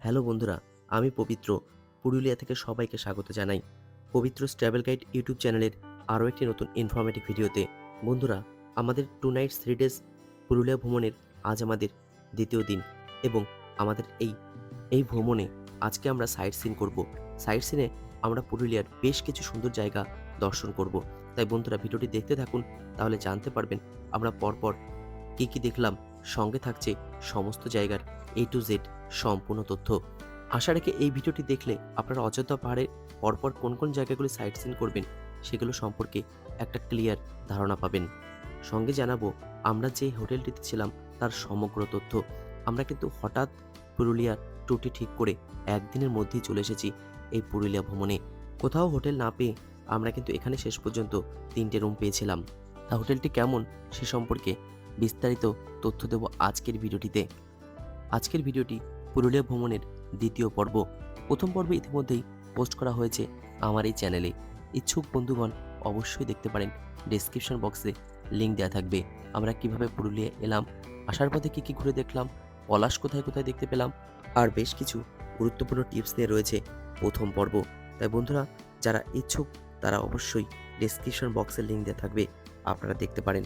Hello বন্ধুরা, আমি পবিত্র পুরুলিয়া থেকে সবাইকে স্বাগত জানাই। পবিত্র ট্রাভেল গাইড ইউটিউব চ্যানেলের আরও একটি নতুন ইনফরমেটিভ ভিডিওতে। বন্ধুরা, আমাদের two night three days Purulia ভ্রমণের আজ আমাদের দ্বিতীয় দিন এবং আমাদের এই এই ভ্রমণে আজকে আমরা সাইট সিন করব। সাইট সিনে আমরা পুরুলিয়ার বেশ কিছু সুন্দর জায়গা দর্শন করব। তাই বন্ধুরা, ভিডিওটি দেখতে থাকুন, তাহলে জানতে পারবেন আমরা পরপর কী কী দেখলাম, সঙ্গে থাকছে সমস্ত জায়গার এ টু জেড সম্পূর্ণ তথ্য। আশা রেখে এই ভিডিওটি দেখলে আপনারা অযোধ্যা পাহাড়ে পরপর কোন কোন জায়গাগুলি সাইট সিন করবেন, সেগুলো সম্পর্কে একটা ক্লিয়ার ধারণা পাবেন। সঙ্গে জানাব, আমরা যে হোটেলটিতে ছিলাম তার সমগ্র তথ্য। আমরা কিন্তু হঠাৎ পুরুলিয়ার টুটি ঠিক করে একদিনের মধ্যেই চলে এসেছি এই পুরুলিয়া ভ্রমণে। কোথাও হোটেল না পেয়ে আমরা কিন্তু এখানে শেষ পর্যন্ত তিনটে রুম পেয়েছিলাম। তা হোটেলটি কেমন সে সম্পর্কে বিস্তারিত তথ্য দেব আজকের ভিডিওটিতে। আজকের ভিডিওটি পুরুলিয়া ভ্রমণের দ্বিতীয় পর্ব। প্রথম পর্বে ইতিমধ্যেই পোস্ট করা হয়েছে আমার এই চ্যানেলে। ইচ্ছুক বন্ধুগণ অবশ্যই দেখতে পারেন। ডেসক্রিপশন বক্সে লিঙ্ক দেওয়া থাকবে। আমরা কীভাবে পুরুলিয়া এলাম, আসার পথে কী কী ঘুরে দেখলাম, পলাশ কোথায় কোথায় দেখতে পেলাম, আর বেশ কিছু গুরুত্বপূর্ণ টিপস নিয়ে রয়েছে প্রথম পর্ব। তাই বন্ধুরা, যারা ইচ্ছুক, তারা অবশ্যই ডেসক্রিপশন বক্সের লিঙ্ক দেওয়া থাকবে, আপনারা দেখতে পারেন।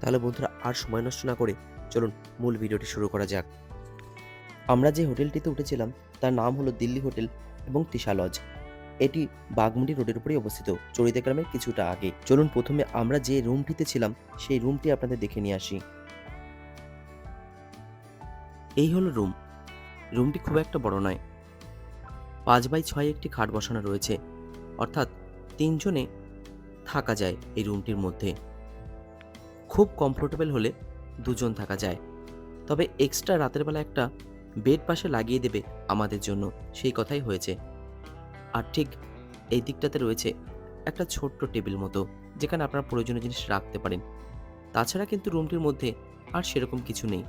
তাহলে বন্ধুরা, আর সময় নষ্ট না করে চলুন মূল ভিডিওটি শুরু করা যাক। আমরা যে হোটেলটিতে উঠেছিলাম, তার নাম হলো দিল্লি হোটেল এবং তিশা লজ। এটি বাগমুন্ডি রোডের উপরেই অবস্থিত, চড়িদা গ্রামের কিছুটা আগে। চলুন প্রথমে আমরা যে রুমটিতে ছিলাম, সেই রুমটি আপনাদের দেখে নিয়ে আসি। এই হলো রুম। রুমটি খুব একটা বড় নয়। পাঁচ বাই ছয় একটি খাট বসানো রয়েছে। অর্থাৎ তিনজনে থাকা যায় এই রুমটির মধ্যে। খুব কমফোর্টেবল হলে দুজন থাকা যায়। তবে এক্সট্রা রাতের বেলা একটা বেড পাশে লাগিয়ে দেবে আমাদের জন্য, সেই কথাই হয়েছে। আর ঠিক এই দিকটাতে রয়েছে একটা ছোট্ট টেবিল মতো, যেখানে আপনারা প্রয়োজনীয় জিনিস রাখতে পারেন। তাছাড়া কিন্তু রুমটির মধ্যে আর সেরকম কিছু নেই।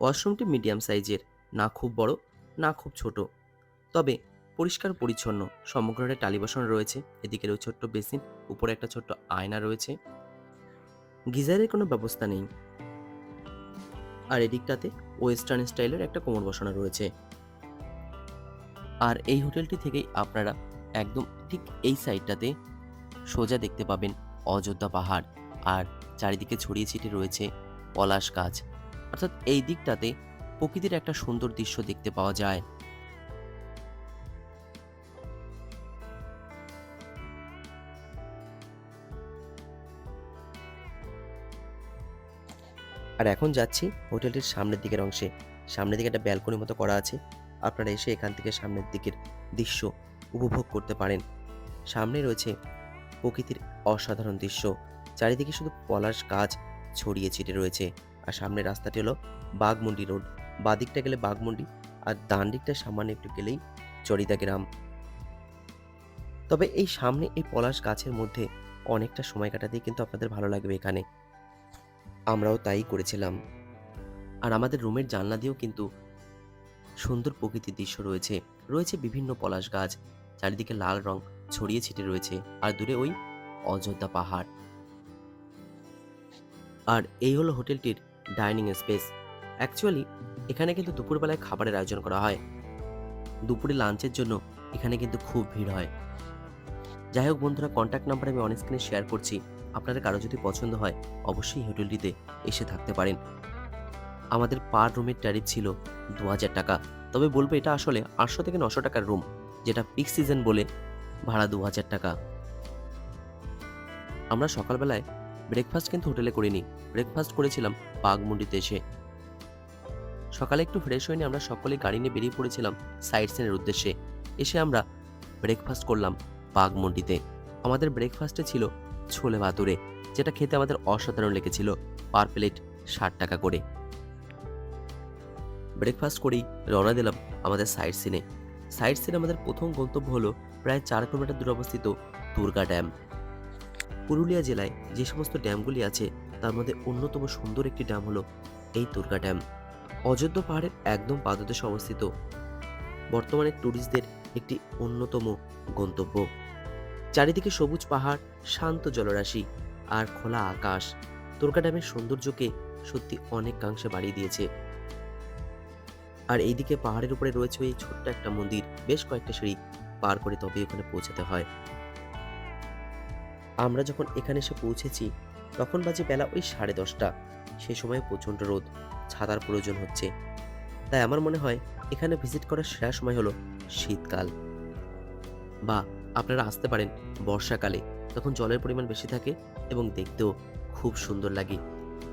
ওয়াশরুমটি মিডিয়াম সাইজের, না খুব বড়, না খুব ছোট। তবে পরিষ্কার পরিচ্ছন্ন। সমগ্রটা টালি বসানো রয়েছে। এদিকে রয়েছে ছোট্ট বেসিন, উপরে একটা ছোট্ট আয়না রয়েছে। গিজারের কোনো ব্যবস্থা নেই। আর এদিকটাতে ওয়েস্টার্ন স্টাইলের একটা কোমর বসানো রয়েছে। আর এই হোটেলটি থেকেই আপনারা একদম ঠিক এই সাইডটাতে সোজা দেখতে পাবেন অযোধ্যা পাহাড়। আর চারিদিকে ছড়িয়ে ছিটিয়ে রয়েছে পলাশ গাছ। অর্থাৎ এই দিকটাতে প্রকৃতির একটা সুন্দর দৃশ্য দেখতে পাওয়া যায়। আর এখন যাচ্ছি হোটেলটির সামনের দিকের অংশে। সামনের দিকে একটা ব্যালকনির মতো করা আছে। আপনারা এসে এখান থেকে সামনের দিকের দৃশ্য উপভোগ করতে পারেন। সামনে রয়েছে প্রকৃতির অসাধারণ দৃশ্য। চারিদিকে শুধু পলাশ গাছ ছড়িয়ে ছিটে রয়েছে। আর সামনের রাস্তাটি হলো বাঘমুন্ডি রোড। বাদিকটা গেলে বাঘমুন্ডি আর ডান দিকটা সামান্য একটু গেলেই চরিদা গ্রাম। তবে এই সামনে এই পলাশ গাছের মধ্যে অনেকটা সময় কাটাতেই কিন্তু আপনাদের ভালো লাগবে এখানে। আমরাও তাই করেছিলাম। আর আমাদের রুমের জানলা দিয়েও কিন্তু সুন্দর প্রকৃতির দৃশ্য রয়েছে। রয়েছে বিভিন্ন পলাশ গাছ, চারিদিকে লাল রং ছড়িয়ে ছিটে রয়েছে, আর দূরে ওই অযোধ্যা পাহাড়। আর এই হলো হোটেলটির ডাইনিং স্পেস। অ্যাকচুয়ালি এখানে কিন্তু দুপুরবেলায় খাবারের আয়োজন করা হয়। দুপুরে লাঞ্চের জন্য এখানে কিন্তু খুব ভিড় হয়। যাই হোক বন্ধুরা কন্ট্যাক্ট নাম্বার আমি অন স্ক্রিনে শেয়ার করছি। আপনাদের কারও যদি পছন্দ হয়, অবশ্যই হোটেলটিতে এসে থাকতে পারেন। আমাদের পার রুমের ট্যারিফ ছিল দু হাজার টাকা। তবে বলব এটা আসলে আটশো থেকে নশো টাকার রুম, যেটা পিক সিজন বলে ভাড়া দু হাজার টাকা। আমরা সকালবেলায় ব্রেকফাস্ট কিন্তু হোটেলে করিনি ব্রেকফাস্ট করেছিলাম বাঘমুন্ডিতে এসে। সকালে একটু ফ্রেশ হয়ে নিয়ে আমরা সকলে গাড়ি নিয়ে বেরিয়ে পড়েছিলাম সাইট সিনের উদ্দেশ্যে। এসে আমরা ব্রেকফাস্ট করলাম বাঘমুন্ডিতে। আমাদের ব্রেকফাস্টে ছিল ছোলে ভাতুরে যেটা খেতে আমাদের অসাধারণ লেগেছিল। পার প্লেট ষাট টাকা করে। ব্রেকফাস্ট করেই রওনা দিলাম আমাদের সাইট সিনে সাইট সিনে আমাদের প্রথম গন্তব্য হলো প্রায় চার কিলোমিটার দূরে অবস্থিত দুর্গা ড্যাম পুরুলিয়া জেলায় যে সমস্ত ড্যামগুলি আছে, তার মধ্যে অন্যতম সুন্দর একটি ড্যাম হলো এই দুর্গা ড্যাম অযোধ্যা পাহাড়ের একদম পাদদেশে অবস্থিত। বর্তমানে ট্যুরিস্টদের একটি অন্যতম গন্তব্য। চারিদিকে সবুজ পাহাড়, শান্ত জলরাশি আর খোলা আকাশ। তোরকা ড্যামের সৌন্দর্যকে সত্যি অনেকাংশে বাড়িয়ে দিয়েছে। আর এইদিকে পাহাড়ের উপরে রয়েছে ওই ছোট্ট একটা মন্দির, বেশ কয়েকটা সিঁড়ি পার করে তবে ওখানে পৌঁছাতে হয়। আমরা যখন এখানে এসে পৌঁছেছি, তখন বাজে বেলা ওই সাড়ে দশটা। সে সময় প্রচণ্ড রোদ, ছাতার প্রয়োজন হচ্ছে। তাই আমার মনে হয় এখানে ভিজিট করার সেরা সময় হলো শীতকাল। বা আপনারা আসতে পারেন বর্ষাকালে, তখন জলের পরিমাণ বেশি থাকে এবং দেখতেও খুব সুন্দর লাগে।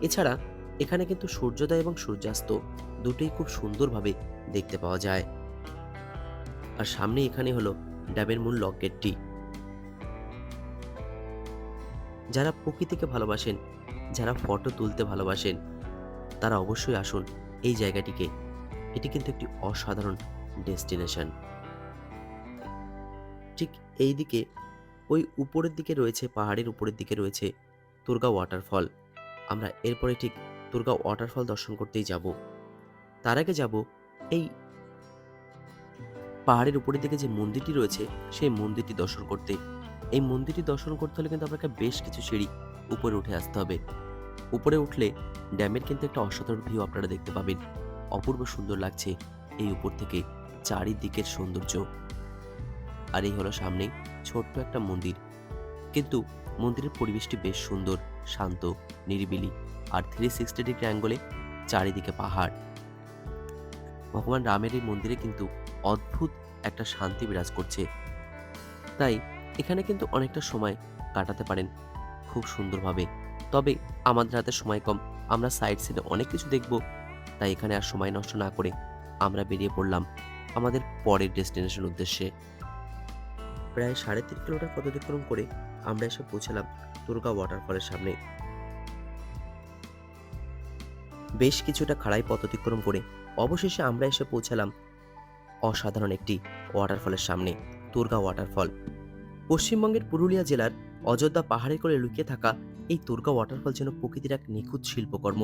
এছাড়া এখানে কিন্তু সূর্যোদয় এবং সূর্যাস্ত দুটোই খুব সুন্দরভাবে দেখতে পাওয়া যায়। আর সামনে এখানে হলো ড্যামের মূল লক গেটটি যারা প্রকৃতিকে ভালোবাসেন, যারা ফটো তুলতে ভালোবাসেন, তারা অবশ্যই আসুন এই জায়গাটিকে। এটি কিন্তু একটি অসাধারণ ডেস্টিনেশন। ঠিক এই দিকে ওই উপরের দিকে রয়েছে, পাহাড়ের উপরের দিকে রয়েছে দুর্গা ওয়াটারফল আমরা এরপরে ঠিক দুর্গা ওয়াটারফল দর্শন করতেই যাব। তার আগে যাব এই পাহাড়ের উপরের দিকে যে মন্দিরটি রয়েছে, সেই মন্দিরটি দর্শন করতে। এই মন্দিরটি দর্শন করতে হলে কিন্তু আপনাকে বেশ কিছু সিঁড়ি উপরে উঠে আসতে হবে। উপরে উঠলে ড্যামের কিন্তু একটা অসাধারণ ভিউ আপনারা দেখতে পাবেন। অপূর্ব সুন্দর লাগছে এই উপর থেকে, চারিদিকের সৌন্দর্য। আর এই হলো সামনে ছোট্ট একটা মন্দির। কিন্তু মন্দিরের পরিবেশটি বেশ সুন্দর, শান্ত, নিরিবিলি আর থ্রি সিক্সটি ডিগ্রি অ্যাঙ্গলে চারিদিকে পাহাড়। ভগবান রামের এই মন্দিরে কিন্তু অদ্ভুত একটা শান্তি বিরাজ করছে। তাই এখানে কিন্তু অনেকটা সময় কাটাতে পারেন খুব সুন্দরভাবে। তবে আমাদের হাতে সময় কম, আমরা সাইড সিনে অনেক কিছু দেখব। তাই এখানে আর সময় নষ্ট না করে আমরা বেরিয়ে পড়লাম আমাদের পরের ডেস্টিনেশন উদ্দেশ্যে। প্রায় সাড়ে তিন কিলোমিটার পথ অতিক্রম করে আমরা এসে পৌঁছালাম দুর্গা ওয়াটারফলের সামনে। বেশ কিছুটা খাড়াই পথ অতিক্রম করে অবশেষে আমরা এসে পৌঁছালাম অসাধারণ একটি ওয়াটারফলের সামনে, দুর্গা ওয়াটারফল পশ্চিমবঙ্গের পুরুলিয়া জেলার অযোধ্যা পাহাড়ের কোলে লুকিয়ে থাকা এই দুর্গা ওয়াটারফল যেন প্রকৃতির এক নিখুঁত শিল্পকর্ম,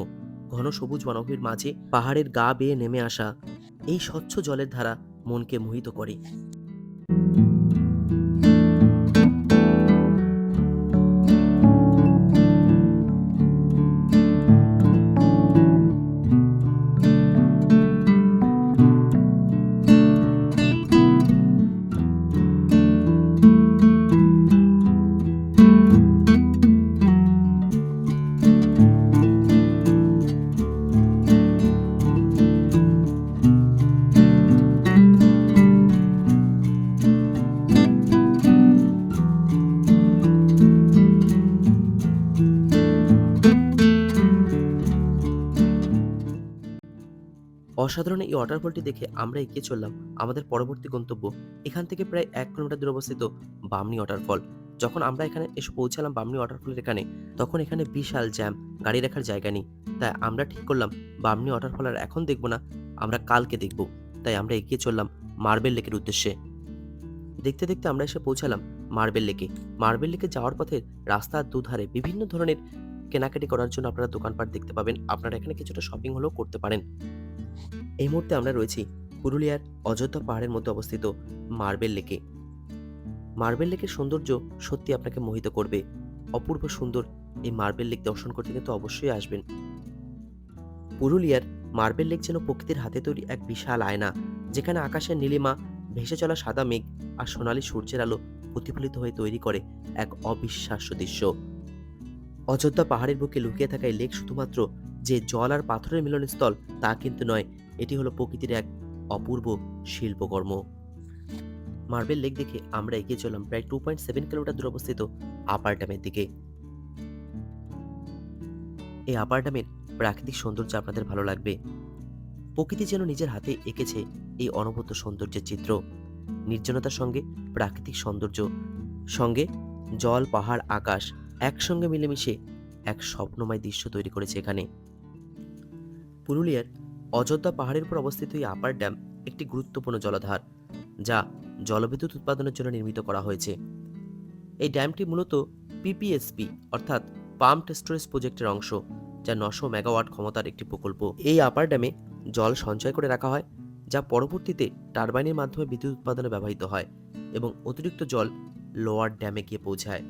ঘন সবুজ বনভূমির মাঝে পাহাড়ের গা বেয়ে নেমে আসা এই স্বচ্ছ জলের ধারা মনকে মোহিত করে। অসাধারণ এই ওয়াটারফলটি দেখে আমরা এগিয়ে চললাম আমাদের পরবর্তী গন্তব্য। এখান থেকে প্রায় এক কিলোমিটার দূরে অবস্থিত বামনি ওয়াটারফল যখন আমরা এখানে এসে পৌঁছালাম বামনি ওয়াটারফলের এখানে, তখন এখানে বিশাল জ্যাম গাড়ি রাখার জায়গা নেই। তাই আমরা ঠিক করলাম বামনি ওয়াটারফল আর এখন দেখব না, আমরা কালকে দেখব। তাই আমরা এগিয়ে চললাম মার্বেল লেকের উদ্দেশ্যে। দেখতে দেখতে আমরা এসে পৌঁছালাম মার্বেল লেকে। মার্বেল লেকে যাওয়ার পথে রাস্তার দুধারে বিভিন্ন ধরনের কেনাকাটি করার জন্য আপনারা দোকানপাট দেখতে পাবেন। আপনারা এখানে কিছুটা শপিং হলেও করতে পারেন। এই মুহূর্তে আমরা রয়েছি পুরুলিয়ার অযোধ্যা পাহাড়ের মধ্যে অবস্থিত মার্বেল লেকে। মার্বেল লেকের সৌন্দর্য সত্যি আপনাকে মোহিত করবে। অপূর্ব সুন্দর এই মার্বেল লেক দর্শন করতে কিন্তু অবশ্যই আসবেন। পুরুলিয়ার মার্বেল লেক যেন প্রকৃতির হাতে তৈরি এক বিশাল আয়না, যেখানে আকাশের নীলিমা, ভেসে চলা সাদা মেঘ আর সোনালী সূর্যের আলো প্রতিফলিত হয়ে তৈরি করে এক অবিশ্বাস্য দৃশ্য। অযোধ্যা পাহাড়ের বুকে লুকিয়ে থাকা এই লেক শুধুমাত্র যে জল আর পাথরের মিলনস্থল তা কিন্তু নয় এটি হলো প্রকৃতির এক অপূর্ব শিল্পকর্ম। মার্বেল লেক দেখে আমরা এগিয়ে চললাম প্রায় টু পয়েন্ট সেভেন কিলোমিটার দূরে অবস্থিত আপার ড্যামের দিকে। এই আপার ড্যামের প্রাকৃতিক সৌন্দর্য আপনাদের ভালো লাগবে। প্রকৃতি যেন নিজের হাতে এঁকেছে এই অনবদ্য সৌন্দর্যের চিত্র। নির্জনতার সঙ্গে প্রাকৃতিক সৌন্দর্য, সঙ্গে জল, পাহাড়, আকাশ একসঙ্গে মিলেমিশে এক স্বপ্নময় দৃশ্য তৈরি করেছে এখানে। পুরুলিয়ার অযোধ্যা পাহাড়ের উপর অবস্থিত এই আপার ড্যাম একটি গুরুত্বপূর্ণ জলাধার, যা জলবিদ্যুৎ উৎপাদনের জন্য নির্মিত করা হয়েছে। এই ড্যামটি মূলত পিপিএসপি অর্থাৎ পাম্প স্টোরেজ প্রজেক্টের অংশ, যা নশো মেগাওয়াট ক্ষমতার একটি প্রকল্প। এই আপার ড্যামে জল সঞ্চয় করে রাখা হয়, যা পরবর্তীতে টারবাইনের মাধ্যমে বিদ্যুৎ উৎপাদনে ব্যবহৃত হয় এবং অতিরিক্ত জল লোয়ার ড্যামে গিয়ে পৌঁছায়।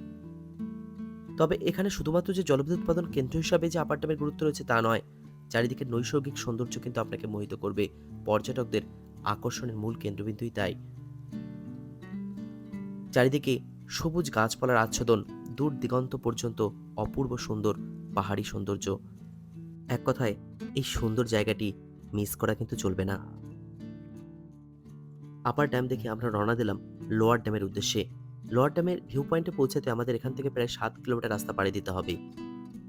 তবে এখানে শুধুমাত্র যে জলবিদ্যুৎ উৎপাদন কেন্দ্র হিসাবে যে আপার ড্যামের গুরুত্ব রয়েছে তা নয় চারিদিকে নৈসর্গিক সৌন্দর্য কিন্তু আপনাকে মোহিত করবে। পর্যটকদের আকর্ষণের মূল কেন্দ্রবিন্দুই তাই। চারিদিকে সবুজ গাছপালার আচ্ছাদন, দূর দিগন্ত পর্যন্ত অপূর্ব সুন্দর পাহাড়ি সৌন্দর্য। এক কথায়, এই সুন্দর জায়গাটি মিস করা কিন্তু চলবে না। আপার ড্যাম দেখে আমরা রওনা দিলাম লোয়ার ড্যামের উদ্দেশ্যে। লোয়ার ড্যামের ভিউ পয়েন্টে পৌঁছাতে আমাদের এখান থেকে প্রায় সাত কিলোমিটার রাস্তা পাড়ি দিতে হবে।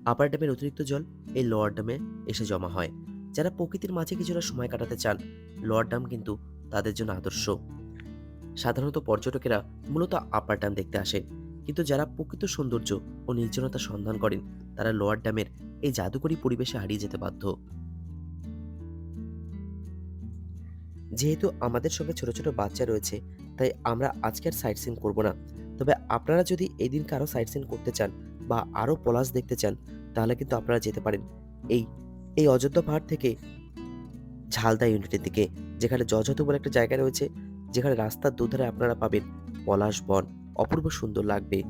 আপার ড্যামের অতিরিক্ত জল এই লোয়ার ড্যামে এসে জমা হয়। যারা প্রকৃতির মাঝে কিছুটা সময় কাটাতে চান লোয়ার ড্যাম কিন্তু তাদের জন্য আদর্শ। সাধারণত পর্যটকেরা মূলত আপার ড্যাম দেখতে আসেন কিন্তু যারা প্রকৃত সৌন্দর্য ও নির্জনতার সন্ধান করেন, তারা লোয়ার ড্যামের এই জাদুকরী পরিবেশে হারিয়ে যেতে বাধ্য। যেহেতু আমাদের সঙ্গে ছোট ছোট বাচ্চা রয়েছে, তাই আমরা আজকে আর সাইট সিন করব না। তবে আপনারা যদি এই দিনকে আরও সাইট সিন করতে চান বা আরও পলাশ দেখতে চান তাহলে কিন্তু আপনারা যেতে পারেন। এই এই অযোধ্যা পাহাড় থেকে ঝালদা ইউনিটের দিকে, যেখানে যজত বলে একটা জায়গা রয়েছে, যেখানে রাস্তার দুধারে আপনারা পাবেন পলাশ বন। অপূর্ব সুন্দর লাগবে।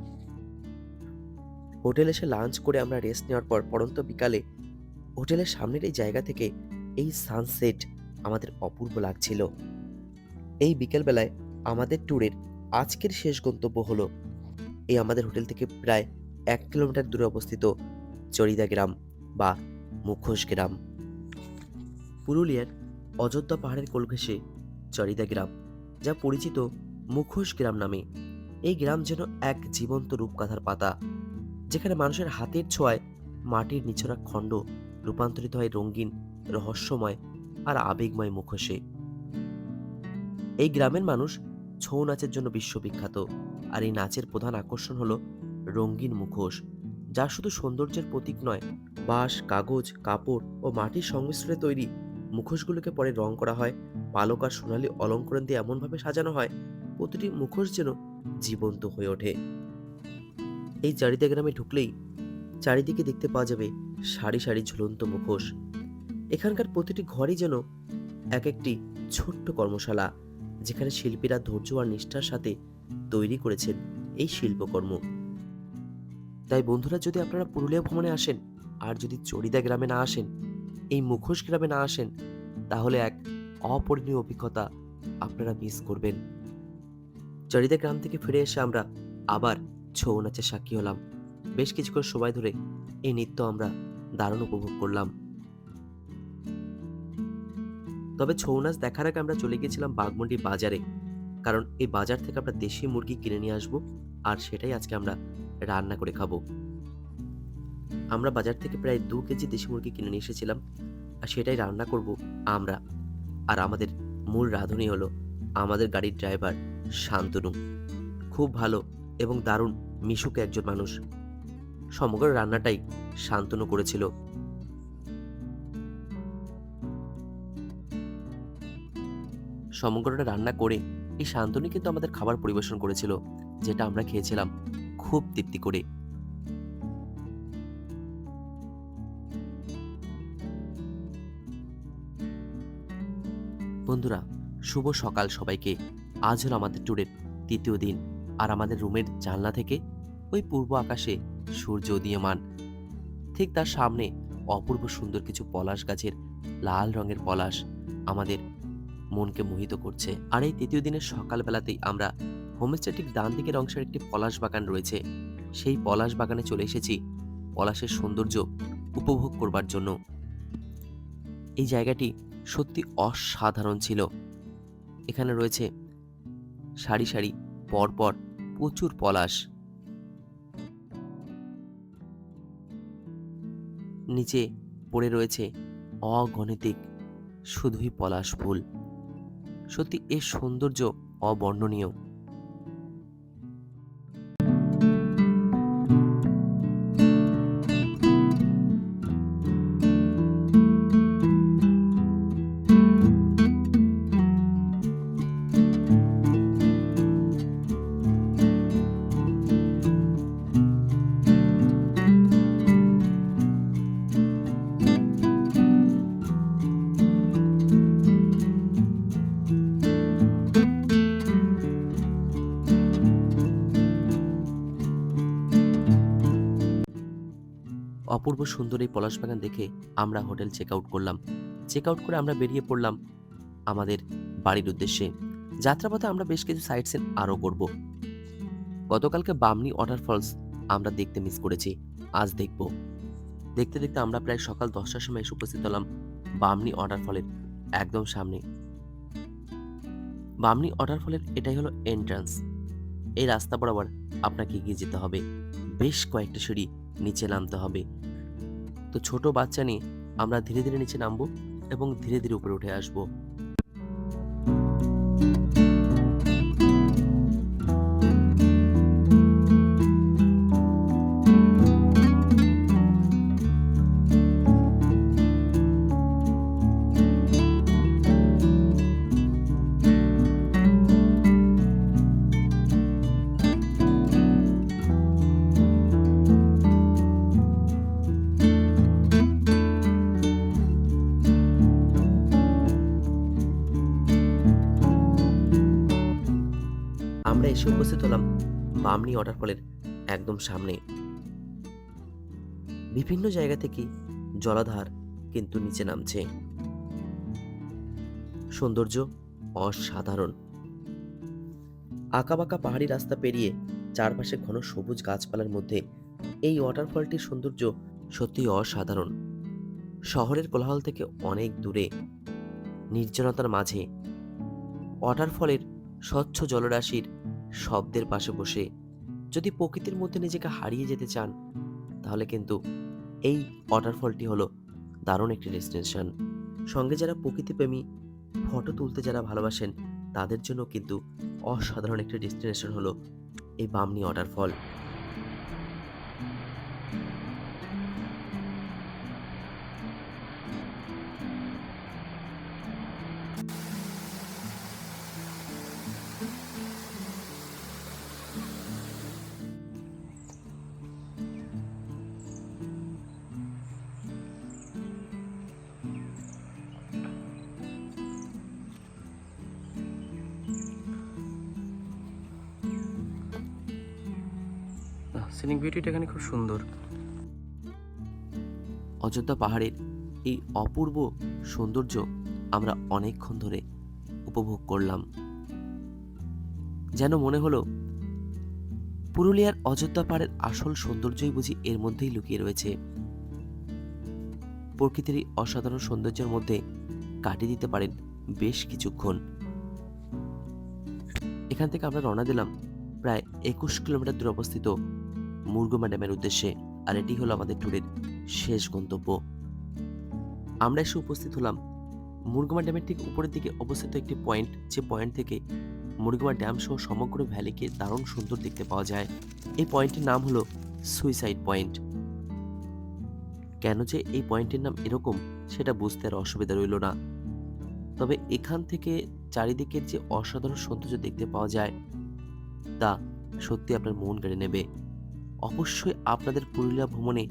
হোটেল এসে লাঞ্চ করে আমরা রেস্ট নেওয়ার পর পরন্ত বিকালে হোটেলের সামনের এই জায়গা থেকে এই সানসেট আমাদের অপূর্ব লাগছিল। এই বিকেলবেলায় আমাদের ট্যুরের আজকের শেষ গন্তব্য হলো এই আমাদের হোটেল থেকে প্রায় এক কিলোমিটার দূরে অবস্থিত চরিদা গ্রাম বা মুখোশ গ্রাম। পুরুলিয়ার অযোধ্যা পাহাড়ের কোল ঘেঁষে চরিদা গ্রাম, যা পরিচিত মুখোশ গ্রাম নামে। এই গ্রাম যেন এক জীবন্ত রূপকাথার পাতা, যেখানে মানুষের হাতের ছোঁয়ায় মাটির নিছড়া খণ্ড রূপান্তরিত হয় রঙিন, রহস্যময় আর আবেগময় মুখোশে। এই গ্রামের মানুষ ছৌ নাচের জন্য বিশ্ববিখ্যাত, আর এই নাচের প্রধান আকর্ষণ হলো রঙিন মুখোশ। যা শুধু সৌন্দর্যের প্রতীক নয়, বাঁশ, কাগজ, কাপড় ও মাটির সংমিশ্রণে তৈরি। মুখোশগুলোকে পরে রং করা হয়, পালক আর সোনালি অলঙ্করণ দিয়ে এমনভাবে সাজানো হয়, প্রতিটি মুখোশ যেন জীবন্ত হয়ে ওঠে। এই চারিদা গ্রামে ঢুকলেই চারিদিকে দেখতে পাওয়া যাবে সারি সারি ঝুলন্ত মুখোশ। এখানকার প্রতিটি ঘরই যেন এক একটি ছোট্ট কর্মশালা, যেখানে শিল্পীরা ধৈর্য আর নিষ্ঠার সাথে তৈরি করেছেন এই শিল্পকর্ম। তাই বন্ধুরা, যদি আপনারা পুরুলিয়া ভ্রমণে আসেন আর যদি চড়িদা গ্রামে না আসেন, এই মুখোশ গ্রামে না আসেন, তাহলে এক অপরিণীয় অভিজ্ঞতা আপনারা মিস করবেন। চরিদা গ্রাম থেকে ফিরে এসে আমরা আবার ছৌ নাচের সাক্ষী হলাম। বেশ কিছুক্ষণ সময় ধরে এই নৃত্য আমরা দারুণ উপভোগ করলাম। তবে ছৌ নাচ দেখার আগে আমরা চলে গেছিলাম বাগমন্ডি বাজারে, কারণ এই বাজার থেকে আমরা দেশি মুরগি কিনে নিয়ে আসব, আর সেটাই আজকে আমরা রান্না করে খাব। আমরা বাজার থেকে প্রায় দু কেজি দেশি মুরগি কিনে নিয়ে এসেছিলাম, আর সেটাই রান্না করব আমরা। আর আমাদের মূল রাঁধুনি হলো আমাদের গাড়ির ড্রাইভার শান্তনু। খুব ভালো এবং দারুণ মিশুকে একজন মানুষ। সমগ্র রান্নাটাই শান্তনু করেছিল। সমগ্রটা রান্না করে এই শান্তনু কিন্তু আমাদের খাবার পরিবেশন করেছিল, যেটা আমরা খেয়েছিলাম। খুব তৃপ্তি করে। বন্ধুরা, শুভ সকাল সবাইকে। আজ হলো আমাদের ট্যুরের তৃতীয় দিন। আর আমাদের রুমের জানলা থেকে ওই পূর্ব আকাশে সূর্য উদীয়মান। ঠিক তার সামনে অপূর্ব সুন্দর কিছু পলাশ গাছের লাল রঙের পলাশ আমাদের মনকে মোহিত করছে। আর এই তৃতীয় দিনের সকালবেলাতেই আমরা হোমস্টে ঠিক ডান দিকের অংশের একটি পলাশ বাগান রয়েছে। সেই পলাশ বাগানে চলে এসেছি পলাশের সৌন্দর্য উপভোগ করবার জন্য। এই জায়গাটি সত্যি অসাধারণ ছিল। এখানে রয়েছে সারি সারি, পরপর প্রচুর পলাশ। নিচে পড়ে রয়েছে অগণিতিক শুধুই পলাশ ফুল। সত্যি এর সৌন্দর্য অবর্ণনীয়। অপূর্ব সুন্দর এই পলাশ বাগান দেখে আমরা হোটেল চেক আউট করলাম। চেক আউট করে আমরা বেরিয়ে পড়লাম আমাদের বাড়ির উদ্দেশ্যে। যাত্রাপথে আমরা বেশ কিছু সাইট সিন আরও করব। গতকালকে বামনি ওয়াটারফলস আমরা দেখতে মিস করেছি। আজ দেখব। দেখতে দেখতে আমরা প্রায় সকাল দশটার সময় এসে উপস্থিত হলাম বামনি ওয়াটারফলের একদম সামনে। বামনি ওয়াটারফলের এটাই হলো এন্ট্রান্স এই রাস্তা বরাবর আপনাকে এগিয়ে যেতে হবে। বেশ কয়েকটা সিঁড়ি নিচে নামতে হবে। তো ছোট বাচ্চা নিয়ে আমরা ধীরে ধীরে নিচে নামবো এবং ধীরে ধীরে উপরে উঠে আসব। এসে উপস্থিত হলাম। বামনি ওয়াটারফলের একদম সামনে। বিভিন্ন জায়গা থেকে জলাধার কিন্তু নিচে নামছে। সৌন্দর্য অসাধারণ। আঁকাবাঁকা পাহাড়ি রাস্তা পেরিয়ে চারপাশে ঘন সবুজ গাছপালার মধ্যে এই ওয়াটারফলটির সৌন্দর্য সত্যি অসাধারণ। শহরের কোলাহল থেকে অনেক দূরে, নির্জনতার মাঝে। ওয়াটারফলের স্বচ্ছ জলরাশির শব্দের পাশে বসে যদি প্রকৃতির মধ্যে নিজেকে হারিয়ে যেতে চান, তাহলে কিন্তু এই ওয়াটারফলটি হলো দারুণ একটি ডেস্টিনেশন সঙ্গে যারা প্রকৃতিপ্রেমী ফটো তুলতে যারা ভালোবাসেন, তাদের জন্য কিন্তু অসাধারণ একটি ডেস্টিনেশন হলো এই বামনি ওয়াটারফল সিনিক বিউটিটা এখানে খুব সুন্দর। অযোধ্যা পাহাড়ের এই অপূর্ব সৌন্দর্য আমরা অনেকক্ষণ ধরে উপভোগ করলাম। যেন মনে হলো, পুরুলিয়ার অযোধ্যা পাহাড়ের আসল সৌন্দর্যই বুঝি এর মধ্যেই লুকিয়ে রয়েছে। প্রকৃতির অসাধারণ সৌন্দর্যের মধ্যে কাটিয়ে দিতে পারেন বেশ কিছুক্ষণ। এখান থেকে আমরা রওনা দিলাম প্রায় একুশ কিলোমিটার দূরে অবস্থিত মুরগুমা ড্যামের উদ্দেশ্যে, আর এটি হলো আমাদের ট্যুরের শেষ গন্তব্য। আমরা এসে উপস্থিত হলাম মুরগুমা ড্যামের ঠিক উপরের দিকে অবস্থিত একটি পয়েন্ট, যে পয়েন্ট থেকে মুরগুমা ড্যাম সহ সমগ্র ভ্যালিকে দারুণ সুন্দর দেখতে পাওয়া যায়। এই পয়েন্টের নাম হলো সুইসাইড পয়েন্ট। কেন যে এই পয়েন্টের নাম এরকম, সেটা বুঝতে আর অসুবিধা রইল না। তবে এখান থেকে চারিদিকের যে অসাধারণ সৌন্দর্য দেখতে পাওয়া যায়, তা সত্যি আপনার মন কেড়ে নেবে। অবশ্যই আপনাদের পুরুলিয়া ভ্রমণে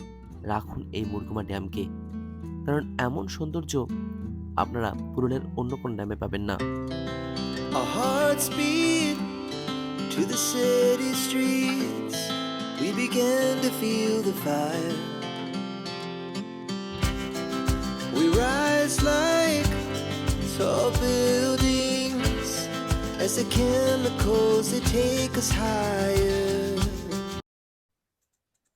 রাখুন এই মুরগুমা ড্যামকে কারণ এমন সৌন্দর্য আপনারা পুরুলিয়ার অন্য কোনো ড্যামে পাবেন না to the city streets. We began to feel the fire. We rise like tall buildings as the chemicals they take us higher.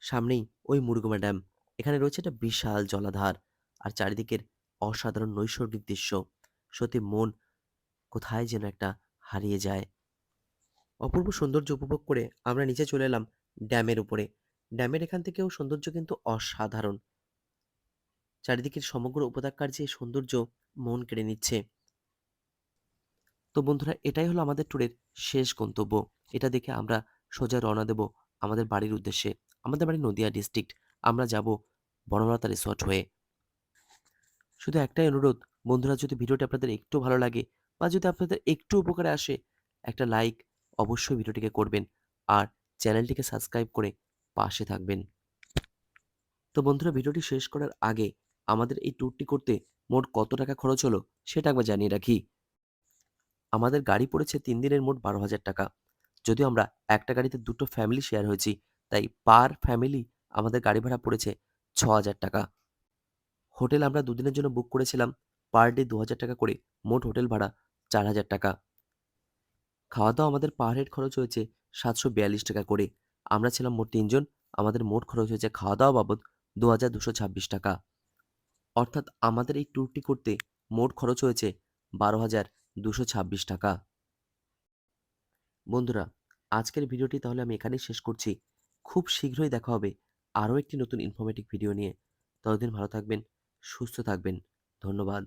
সামনেই ওই মুরগুমা ড্যাম এখানে রয়েছে একটা বিশাল জলাধার আর চারিদিকের অসাধারণ নৈসর্গিক দৃশ্য। সত্যি মন কোথায় যেন একটা হারিয়ে যায়। অপূর্ব সৌন্দর্য উপভোগ করে আমরা নিচে চলে এলাম ড্যামের উপরে। ড্যামের এখান থেকেও সৌন্দর্য কিন্তু অসাধারণ। চারিদিকের সমগ্র উপত্যকার যে সৌন্দর্য মন কেড়ে নিচ্ছে। তো বন্ধুরা, এটাই হলো আমাদের ট্যুরের শেষ গন্তব্য। এটা দেখে আমরা সোজা রওনা দেব আমাদের বাড়ির উদ্দেশ্যে। আমাদের বাড়ি নদিয়া ডিস্ট্রিক্ট আমরা যাব বনলতা রিসর্ট হয়ে। শুধু একটাই অনুরোধ, বন্ধুরা, যদি ভিডিওটি আপনাদের একটু ভালো লাগে বা যদি আপনাদের একটু উপকারে আসে, একটা লাইক অবশ্যই ভিডিওটিকে করবেন আর চ্যানেলটিকে সাবস্ক্রাইব করে পাশে থাকবেন। তো বন্ধুরা, ভিডিওটি শেষ করার আগে আমাদের এই ট্যুরটি করতে মোট কত টাকা খরচ হলো সেটা একবার জানিয়ে রাখি। আমাদের গাড়ি পড়েছে তিন দিনের মোট বারো হাজার টাকা। যদিও আমরা একটা গাড়িতে দুটো ফ্যামিলি শেয়ার হয়েছি তাই পার ফ্যামিলি আমাদের গাড়ি ভাড়া পড়েছে ছ হাজার টাকা। হোটেল আমরা দুদিনের জন্য বুক করেছিলাম, পার ডে দু হাজার টাকা করে, মোট হোটেল ভাড়া চার হাজার টাকা। খাওয়া দাওয়া আমাদের পার হেড খরচ হয়েছে সাতশো বিয়াল্লিশ টাকা করে। আমরা ছিলাম মোট তিনজন, আমাদের মোট খরচ হয়েছে খাওয়া দাওয়া বাবদ দু হাজার দুশো ছাব্বিশ টাকা। অর্থাৎ আমাদের এই ট্যুরটি করতে মোট খরচ হয়েছে বারো হাজার দুশো ছাব্বিশ টাকা। বন্ধুরা, আজকের ভিডিওটি তাহলে আমি এখানেই শেষ করছি। খুব শীঘ্রই দেখা হবে আরও একটি নতুন ইনফরমেটিভ ভিডিও নিয়ে। ততদিন ভালো থাকবেন, সুস্থ থাকবেন। ধন্যবাদ।